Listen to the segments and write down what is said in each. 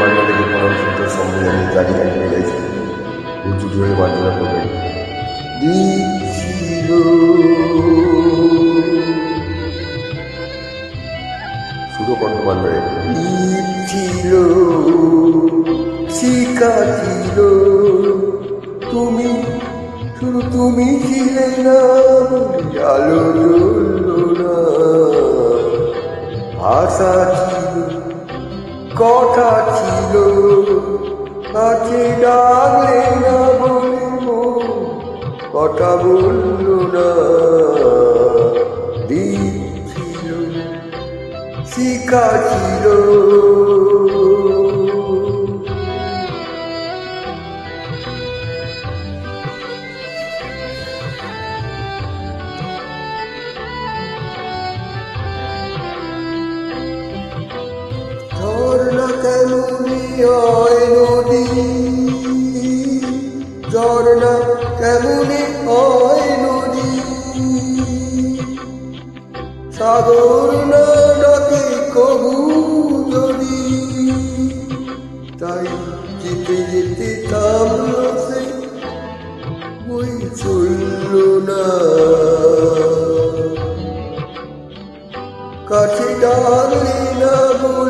মান্না থেকে পরম সূত্র সম্মেলনে জারি একবে গেছে। উঁচু ধরে মান্না করবেন। শুধু মানবে ছিল শিকা ছিল তুমি, শুধু তুমি ছিলে না, আলো না, ভাষা ছিল কথা ছিল। কাছে ডাকলে না বলে মন কথা বলল না দিচ্ছিল ছিল শিকা ছিল। কেমনি হয় নদী? ঝর্ণা কেমনি হয় নদী? সাগর না কবু যদি? তাই যেতে যেতে থামলো সে বই চলল না। কাছে ডাকলে না বলে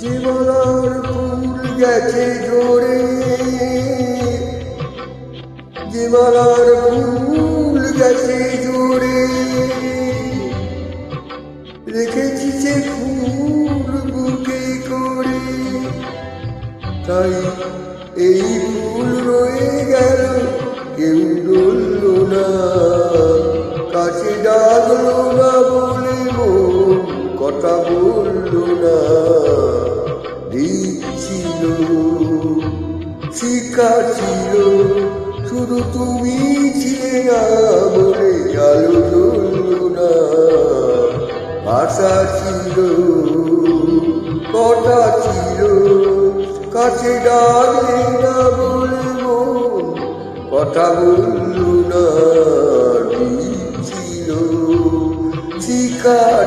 জীবনার ফুল গেছে জোরে। জীবনার ফুল গেছে জোরে। রেখেছি যে ফুল বুকে করে। তাই এই ফুল রয়ে গেল, কেউ ডলল না। কাছে ডাকলো না বলে কথা বলল না। দিচ্ছিল শিক্ষা ছিল, শুধু তুমি ছিলে না বলে আলো জ্বলল না। ভাষা ছিল কথা ছিল, কাছে ডাকলে না বলে কথা বলল না ছিল, শিকার